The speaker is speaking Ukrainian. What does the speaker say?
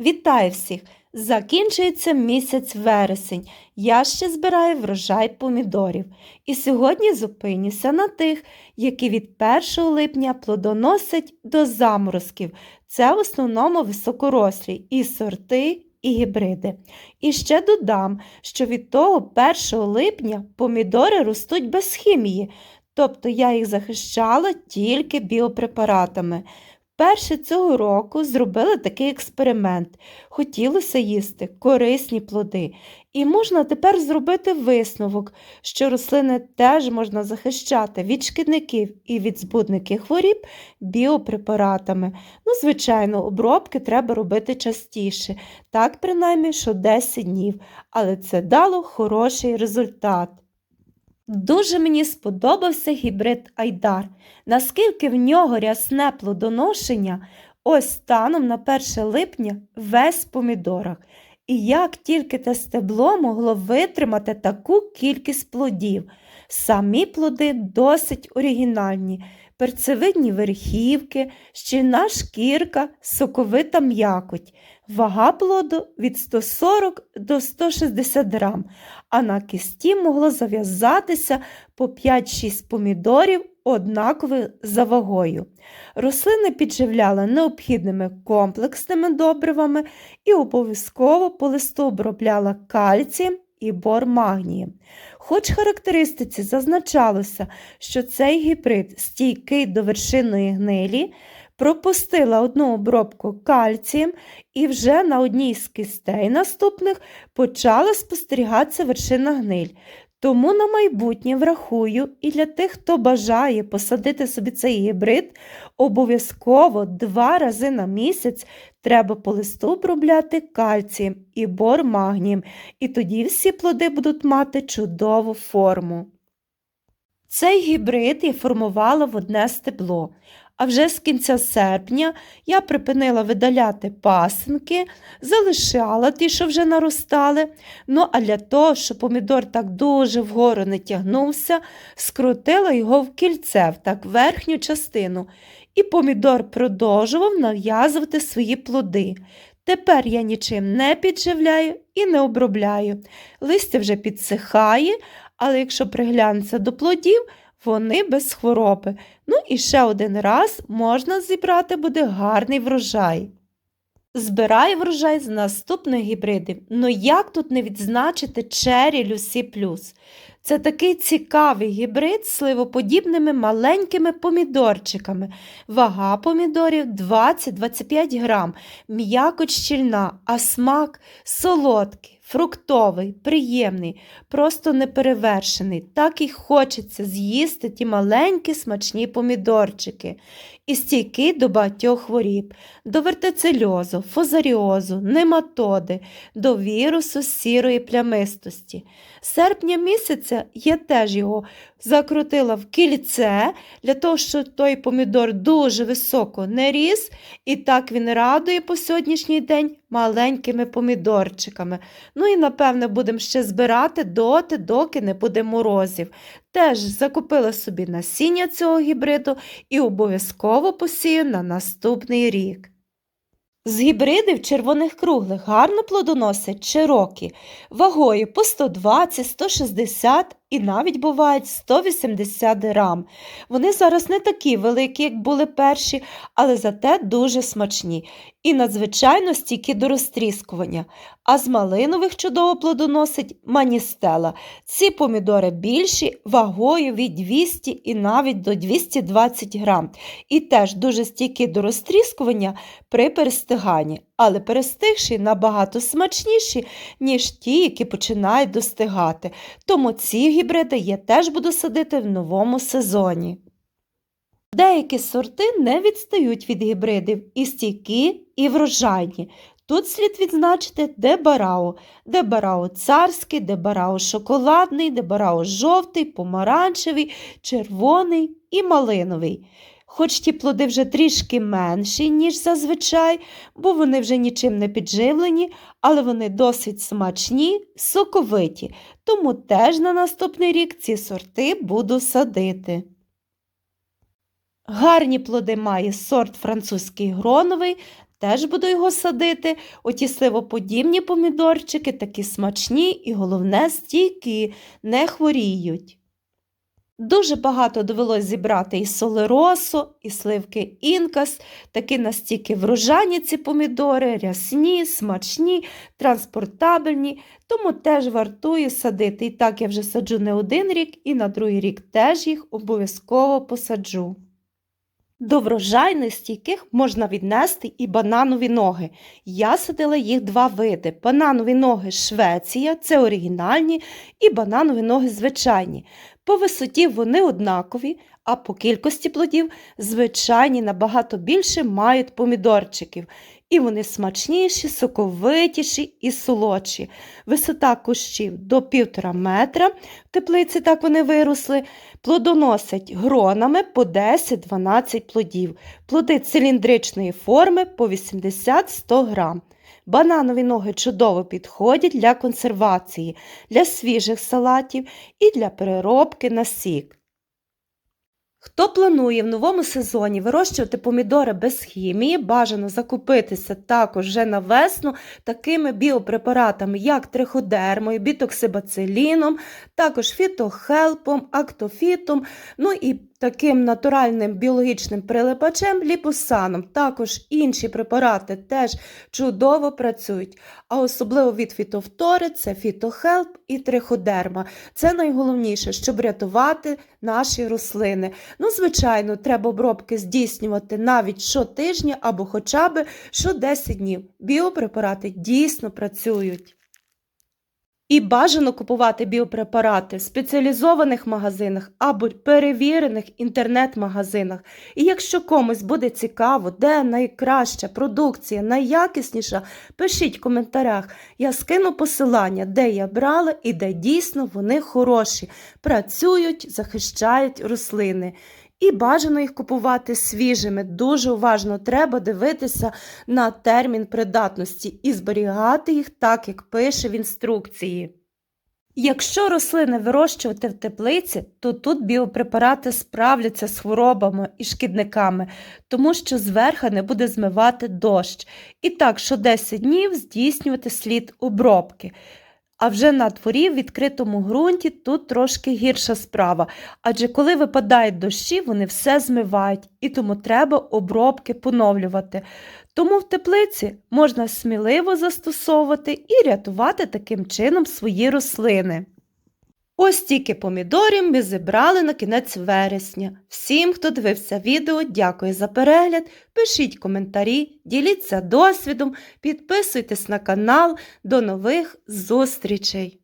Вітаю всіх! Закінчується місяць вересень. Я ще збираю врожай помідорів. І сьогодні зупинюся на тих, які від 1 липня плодоносять до заморозків. Це в основному високорослі і сорти, і гібриди. І ще додам, що від того 1 липня помідори ростуть без хімії, тобто я їх захищала тільки біопрепаратами. Перше цього року зробили такий експеримент. Хотілося їсти корисні плоди. І можна тепер зробити висновок, що рослини теж можна захищати від шкідників і від збудників хворіб біопрепаратами. Ну, звичайно, обробки треба робити частіше, так принаймні що 10 днів, але це дало хороший результат. Дуже мені сподобався гібрид Айдар. Наскільки в нього рясне плодоношення, ось станом на 1 липня весь помідорах. І як тільки те стебло могло витримати таку кількість плодів. Самі плоди досить оригінальні, перцевидні верхівки, щільна шкірка, соковита м'якоть. Вага плоду від 140 до 160 грам, а на кисті могло зав'язатися по 5-6 помідорів однакові за вагою. Рослини підживляли необхідними комплексними добривами і обов'язково по листу обробляла кальцієм і бор магнієм. Хоч характеристиці зазначалося, що цей гібрид стійкий до вершинної гнилі, пропустила одну обробку кальцієм і вже на одній з кистей наступних почала спостерігатися вершина гниль. Тому на майбутнє врахую і для тих, хто бажає посадити собі цей гібрид, обов'язково два рази на місяць треба по листу обробляти кальцієм і бор магнієм, і тоді всі плоди будуть мати чудову форму. Цей гібрид я формувала в одне стебло, а вже з кінця серпня я припинила видаляти пасинки, залишала ті, що вже наростали. Ну, а для того, щоб помідор так дуже вгору не тягнувся, скрутила його в кільце, в так верхню частину, і помідор продовжував нав'язувати свої плоди. Тепер я нічим не підживляю і не обробляю. Листя вже підсихає, але якщо приглянутися до плодів, вони без хвороби. Ну і ще один раз можна зібрати буде гарний врожай. Збираю врожай з наступних гібридів. Ну як тут не відзначити Cherry Lucy Plus? Це такий цікавий гібрид з сливоподібними маленькими помідорчиками. Вага помідорів 20-25 грам, м'якоть щільна, а смак солодкий. Фруктовий, приємний, просто неперевершений. Так і хочеться з'їсти ті маленькі смачні помідорчики. І стійкий до багатьох хворіб, до вертицельозу, фозаріозу, нематоди, до вірусу сірої плямистості. Серпня місяця я теж його закрутила в кільце, для того, щоб той помідор дуже високо не ріс, і так він радує по сьогоднішній день маленькими помідорчиками. Ну і, напевне, будемо ще збирати доти, доки не буде морозів. Теж закупила собі насіння цього гібриду і обов'язково посію на наступний рік. З гібридів червоних круглих гарно плодоносять широкі, вагою по 120, 160 і навіть бувають 180 грам. Вони зараз не такі великі, як були перші, але зате дуже смачні і надзвичайно стійкі до розтріскування. А з малинових чудово плодоносить маністела. Ці помідори більші, вагою від 200 і навіть до 220 грам. І теж дуже стійкі до розтріскування при перестиганні, але перестигші набагато смачніші, ніж ті, які починають достигати. Тому ці гібриди я теж буду садити в новому сезоні. Деякі сорти не відстають від гібридів і стійкі, і врожайні. Тут слід відзначити дебарао, дебарао царський, дебарао шоколадний, дебарао жовтий, помаранчевий, червоний і малиновий. Хоч ті плоди вже трішки менші, ніж зазвичай, бо вони вже нічим не підживлені, але вони досить смачні, соковиті, тому теж на наступний рік ці сорти буду садити. Гарні плоди має сорт французький гроновий, теж буду його садити. Оті сливоподібні помідорчики такі смачні і головне стійкі, не хворіють. Дуже багато довелось зібрати і солеросу, і сливки інкас, такі настільки врожайні ці помідори, рясні, смачні, транспортабельні, тому теж вартує садити. І так я вже саджу не один рік, і на другий рік теж їх обов'язково посаджу. До врожайних стійких можна віднести і бананові ноги. Я садила їх два види: бананові ноги Швеція, це оригінальні, і бананові ноги звичайні. По висоті вони однакові, а по кількості плодів звичайні набагато більше мають помідорчиків. І вони смачніші, соковитіші і солодші. Висота кущів до півтора метра, в теплиці так вони виросли, плодоносять гронами по 10-12 плодів, плоди циліндричної форми по 80-100 грам. Бананові ноги чудово підходять для консервації, для свіжих салатів і для переробки на сік. Хто планує в новому сезоні вирощувати помідори без хімії, бажано закупитися також вже на весну такими біопрепаратами, як триходермою, бітоксибациліном, також фітохелпом, актофітом, ну і таким натуральним біологічним прилипачем ліпосаном. Також інші препарати теж чудово працюють. А особливо від фітовтори це фітохелп і триходерма. Це найголовніше, щоб рятувати наші рослини. Ну, звичайно, треба обробки здійснювати навіть щотижня або хоча б що 10 днів. Біопрепарати дійсно працюють. І бажано купувати біопрепарати в спеціалізованих магазинах або перевірених інтернет-магазинах. І якщо комусь буде цікаво, де найкраща продукція, найякісніша, пишіть в коментарях. Я скину посилання, де я брала і де дійсно вони хороші, працюють, захищають рослини. І бажано їх купувати свіжими. Дуже уважно треба дивитися на термін придатності і зберігати їх так, як пише в інструкції. Якщо рослини вирощувати в теплиці, то тут біопрепарати справляться з хворобами і шкідниками, тому що зверха не буде змивати дощ. І так, що 10 днів здійснювати слід обробки. А вже на дворі в відкритому ґрунті тут трошки гірша справа, адже коли випадають дощі, вони все змивають, і тому треба обробки поновлювати. Тому в теплиці можна сміливо застосовувати і рятувати таким чином свої рослини. Ось тільки помідорів ми зібрали на кінець вересня. Всім, хто дивився відео, дякую за перегляд. Пишіть коментарі, діліться досвідом, підписуйтесь на канал. До нових зустрічей!